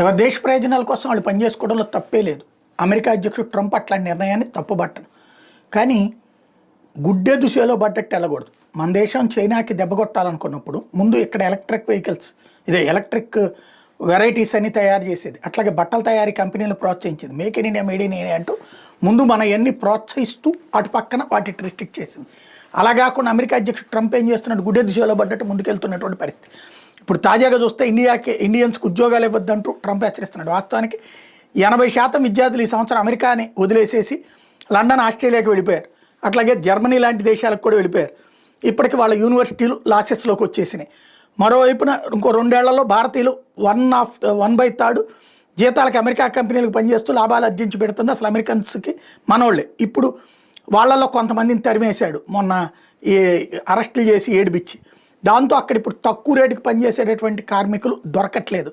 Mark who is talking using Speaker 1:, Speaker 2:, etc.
Speaker 1: ఎవరి దేశ ప్రయోజనాల కోసం వాళ్ళు పనిచేసుకోవడంలో తప్పే లేదు. అమెరికా అధ్యక్షుడు ట్రంప్ అట్లాంటి నిర్ణయాన్ని తప్పుబట్టను కానీ గుడ్డే దుసేలో పడ్డట్టు వెళ్ళకూడదు. మన దేశం చైనాకి దెబ్బ కొట్టాలనుకున్నప్పుడు ముందు ఇక్కడ ఎలక్ట్రిక్ వెహికల్స్ ఇదే ఎలక్ట్రిక్ వెరైటీస్ అన్ని తయారు చేసేది. అట్లాగే బట్టల తయారీ కంపెనీలు ప్రోత్సహించింది. Make in India made in India అంటూ ముందు మన ఎన్ని ప్రోత్సహిస్తూ అటు పక్కన వాటి రిస్ట్రిక్ట్ చేసింది. అలా కాకుండా అమెరికా అధ్యక్షుడు ట్రంప్ ఏం చేస్తున్నాడు? గుడ్డే దిశలో పడ్డట్టు ముందుకెళ్తున్నటువంటి పరిస్థితి. ఇప్పుడు తాజాగా చూస్తే ఇండియాకి ఇండియన్స్కి ఉద్యోగాలు ఇవ్వద్దంటూ ట్రంప్ హెచ్చరిస్తున్నాడు. వాస్తవానికి ఎనభై శాతం విద్యార్థులు ఈ సంవత్సరం అమెరికాని వదిలేసేసి లండన్ ఆస్ట్రేలియాకి వెళ్ళిపోయారు. అట్లాగే జర్మనీ లాంటి దేశాలకు కూడా వెళ్ళిపోయారు. ఇప్పటికి వాళ్ళ యూనివర్సిటీలు లాసెస్లోకి వచ్చేసినాయి. మరోవైపున ఇంకో రెండేళ్ళలో భారతీయులు one of one by third జీతాలకు America కంపెనీలకు పనిచేస్తూ లాభాలు అర్జించి పెడుతుంది. అసలు అమెరికన్స్కి మనోళ్ళే. ఇప్పుడు వాళ్ళలో కొంతమందిని తరిమేశాడు. మొన్న ఈ అరెస్టులు చేసి ఏడిపిచ్చి దాంతో అక్కడ ఇప్పుడు తక్కువ రేటుకి పనిచేసేటటువంటి కార్మికులు దొరకట్లేదు.